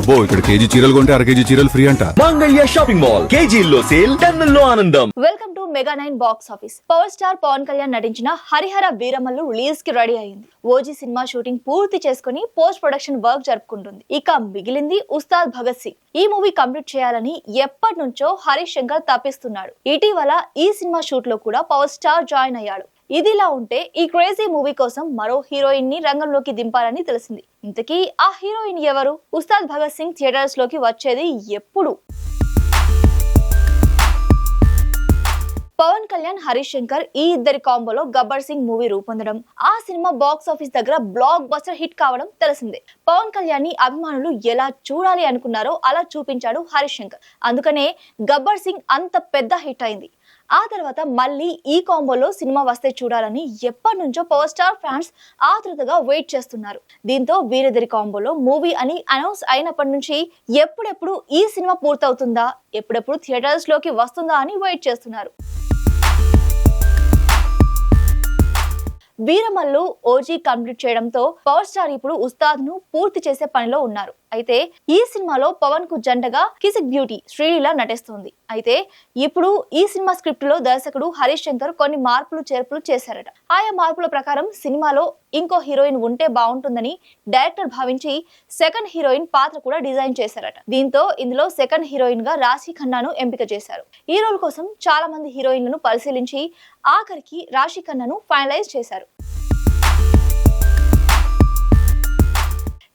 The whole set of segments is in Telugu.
అబ్బో ఇక్కడ కేజీ చీరలు కొంటే అర కేజీ చీరలు ఫ్రీ అంట. Mangalya shopping mall. కేజీల్లో సేల్ టన్నుల్లో ఆనందం. Welcome to mega nine box office. Power star Pavan Kalyan నటించిన హరిహర వీరమల్లు రిలీజ్కి రెడీ అయింది. ఓజీ సినిమా షూటింగ్ పూర్తి చేసుకుని పోస్ట్ ప్రొడక్షన్ వర్క్ జరుపుకుంటుంది. ఇక మిగిలింది ఉస్తాద్ భగత్ సింగ్. ఈ మూవీ కంప్లీట్ చేయాలని ఎప్పటి నుంచో హరీష్ శంకర్ తప్పిస్తున్నాడు. ఇటీవల ఈ సినిమా షూట్లో కూడా పవర్ స్టార్ జాయిన్ అయ్యాడు. ఇదిలా ఉంటే ఈ క్రేజీ మూవీ కోసం మరో హీరోయిన్ని రంగంలోకి దింపాలని తెలిసింది. ఇంతకీ ఆ హీరోయిన్ ఎవరు? ఉస్తాద్ భగత్ సింగ్ థియేటర్స్లోకి వచ్చేది ఎప్పుడు? పవన్ కళ్యాణ్ హరీష్ శంకర్ ఈ ఇద్దరి కాంబోలో గబ్బర్ సింగ్ మూవీ రూపొందడం ఆ సినిమా బాక్స్ ఆఫీస్ దగ్గర బ్లాక్ బస్టర్ హిట్ కావడం తెలిసిందే. పవన్ కళ్యాణ్ని అభిమానులు ఎలా చూడాలి అనుకున్నారో అలా చూపించాడు హరీష్ శంకర్. అందుకనే గబ్బర్ సింగ్ అంత పెద్ద హిట్ అయింది. ఆ తర్వాత మళ్ళీ ఈ కాంబోలో సినిమా వస్తే చూడాలని ఎప్పటి నుంచో పవర్ స్టార్ ఫ్యాన్స్ ఆతృతగా వెయిట్ చేస్తున్నారు. దీంతో వీరిద్దరి కాంబోలో మూవీ అని అనౌన్స్ అయినప్పటి నుంచి ఎప్పుడెప్పుడు ఈ సినిమా పూర్తవుతుందా ఎప్పుడెప్పుడు థియేటర్స్లోకి వస్తుందా అని వెయిట్ చేస్తున్నారు. వీరమల్లు ఓజీ కంప్లీట్ చేయడంతో పవర్ స్టార్ ఇప్పుడు ఉస్తాద్ను పూర్తి చేసే పనిలో ఉన్నారు. అయితే ఈ సినిమాలో పవన్కు జంటగా కిసిక్ బ్యూటీ శ్రీలీల నటిస్తుంది. అయితే ఇప్పుడు ఈ సినిమా స్క్రిప్ట్లో దర్శకుడు హరీష్ శంకర్ కొన్ని మార్పులు చేర్పులు చేశారట. ఆయా మార్పుల ప్రకారం సినిమాలో ఇంకో హీరోయిన్ ఉంటే బాగుంటుందని డైరెక్టర్ భావించి సెకండ్ హీరోయిన్ పాత్ర కూడా డిజైన్ చేశారట. దీంతో ఇందులో సెకండ్ హీరోయిన్గా రాశి ఖన్నాను ఎంపిక చేశారు. ఈ రోల్ కోసం చాలా మంది హీరోయిన్లను పరిశీలించి ఆఖరికి రాశి ఖన్నాను ఫైనలైజ్ చేశారు.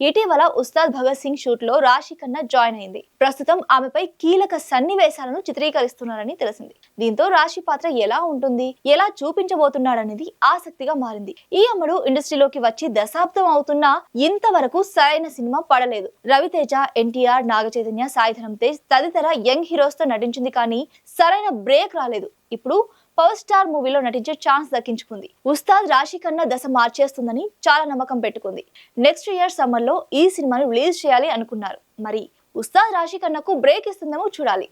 ఇటీవల ఉస్తాద్ భగత్ సింగ్ షూట్లో రాశి ఖన్నా జాయిన్ అయింది. ప్రస్తుతం ఆమెపై కీలక సన్నివేశాలను చిత్రీకరిస్తున్నారని తెలిసింది. దీంతో రాశి పాత్ర ఎలా ఉంటుంది ఎలా చూపించబోతున్నాడనేది ఆసక్తిగా మారింది. ఈ అమ్మడు ఇండస్ట్రీలోకి వచ్చి దశాబ్దం అవుతున్నా ఇంతవరకు సరైన సినిమా పడలేదు. రవితేజ ఎన్టీఆర్ నాగచైతన్య సాయిధరం తేజ్ తదితర యంగ్ హీరోస్తో నటించింది కానీ సరైన బ్రేక్ రాలేదు. ఇప్పుడు పవర్ స్టార్ మూవీలో నటించే ఛాన్స్ దక్కించుకుంది. ఉస్తాద్ రాశి కన్నా దశ మార్చేస్తుందని చాలా నమ్మకం పెట్టుకుంది. నెక్స్ట్ ఇయర్ సమ్మర్లో ఈ సినిమాను రిలీజ్ చేయాలి అనుకున్నారు. మరి ఉస్తాద్ రాశి కన్నాకు బ్రేక్ ఇస్తుందేమో చూడాలి.